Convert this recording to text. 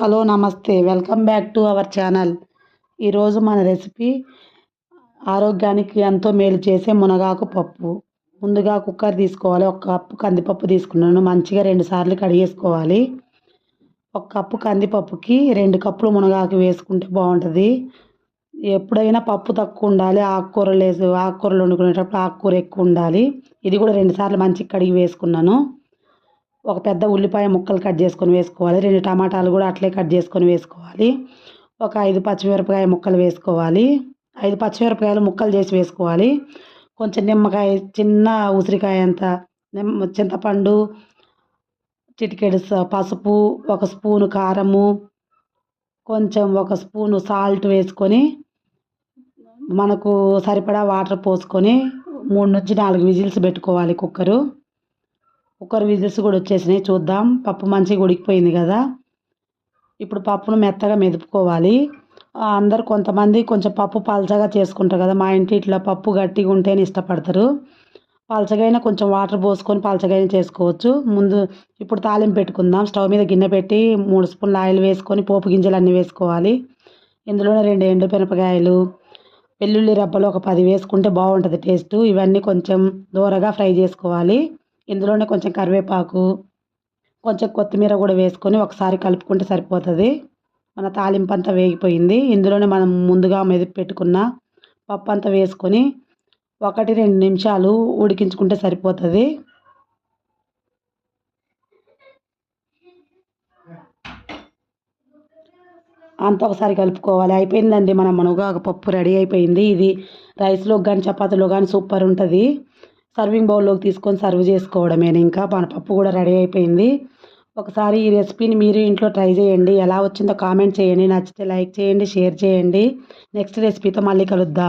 Hello నమస్తే. Welcome back to our channel. ఈరోజు మన రెసిపీ ఆరోగ్యానికి ఎంతో మేలు చేసే మునగాకు పప్పు. ముందుగా కుక్కర్ తీసుకోవాలి. ఒక కప్పు కందిపప్పు తీసుకున్నాను. మంచిగా రెండు సార్లు కడిగేసుకోవాలి. ఒక కప్పు కందిపప్పుకి రెండు కప్పులు మునగాకు వేసుకుంటే బాగుంటుంది. ఎప్పుడైనా పప్పు తక్కువ ఉండాలి. ఆకుకూరలు వేసి ఆకుకూరలు వండుకునేటప్పుడు ఆకుకూర ఎక్కువ ఉండాలి. ఇది కూడా రెండు సార్లు మంచిగా కడిగి వేసుకున్నాను. ఒక పెద్ద ఉల్లిపాయ ముక్కలు కట్ చేసుకొని వేసుకోవాలి. రెండు టమాటాలు కూడా అట్లే కట్ చేసుకొని వేసుకోవాలి. ఒక ఐదు పచ్చిమిరపకాయ ముక్కలు వేసుకోవాలి. ఐదు పచ్చిమిరపకాయలు ముక్కలు చేసి వేసుకోవాలి. కొంచెం నిమ్మకాయ చిన్న ఉసిరికాయ అంత నిమ్మ చింతపండు చిటికెడు పసుపు ఒక స్పూను కారము కొంచెం ఒక స్పూను సాల్ట్ వేసుకొని మనకు సరిపడా వాటర్ పోసుకొని మూడు నుంచి నాలుగు విజిల్స్ పెట్టుకోవాలి కుక్కరు. కుక్కర్ విజిల్స్ కూడా వచ్చేసినాయి. చూద్దాం. పప్పు మంచిగా ఉడికిపోయింది కదా. ఇప్పుడు పప్పును మెత్తగా మెదుపుకోవాలి. అందరు కొంతమంది కొంచెం పప్పు పలచగా చేసుకుంటారు కదా. మా ఇంటి ఇట్లా పప్పు గట్టిగా ఉంటేనే ఇష్టపడతారు. పలచగైనా కొంచెం వాటర్ పోసుకొని పలచగైనా చేసుకోవచ్చు. ముందు ఇప్పుడు తాలింపు పెట్టుకుందాం. స్టవ్ మీద గిన్నె పెట్టి మూడు స్పూన్ల ఆయిల్ వేసుకొని పోపు గింజలు అన్నీ వేసుకోవాలి. ఇందులోనే రెండు ఎండు మిరపకాయలు వెల్లుల్లి రబ్బలు ఒక పది వేసుకుంటే బాగుంటుంది టేస్ట్. ఇవన్నీ కొంచెం దూరగా ఫ్రై చేసుకోవాలి. ఇందులోనే కొంచెం కరివేపాకు కొంచెం కొత్తిమీర కూడా వేసుకొని ఒకసారి కలుపుకుంటే సరిపోతుంది. మన తాలింపు అంతా వేగిపోయింది. ఇందులోనే మనం ముందుగా మెదిపి పెట్టుకున్న పప్పు అంతా వేసుకొని ఒకటి రెండు నిమిషాలు ఉడికించుకుంటే సరిపోతుంది. అంత ఒకసారి కలుపుకోవాలి. అయిపోయిందండి. మన మునగాకు పప్పు రెడీ అయిపోయింది. ఇది రైస్లో కానీ చపాతీలో కానీ సూపర్ ఉంటుంది. సర్వింగ్ బౌల్లోకి తీసుకొని సర్వ్ చేసుకోవడమే ఇంకా పనపప్పు కూడా రెడీ అయిపోయింది. ఒకసారి ఈ రెసిపీని మీరు ఇంట్లో ట్రై చేయండి. ఎలా వచ్చిందో కామెంట్ చేయండి. నచ్చితే లైక్ చేయండి షేర్ చేయండి. నెక్స్ట్ రెసిపీతో మళ్ళీ కలుద్దాం.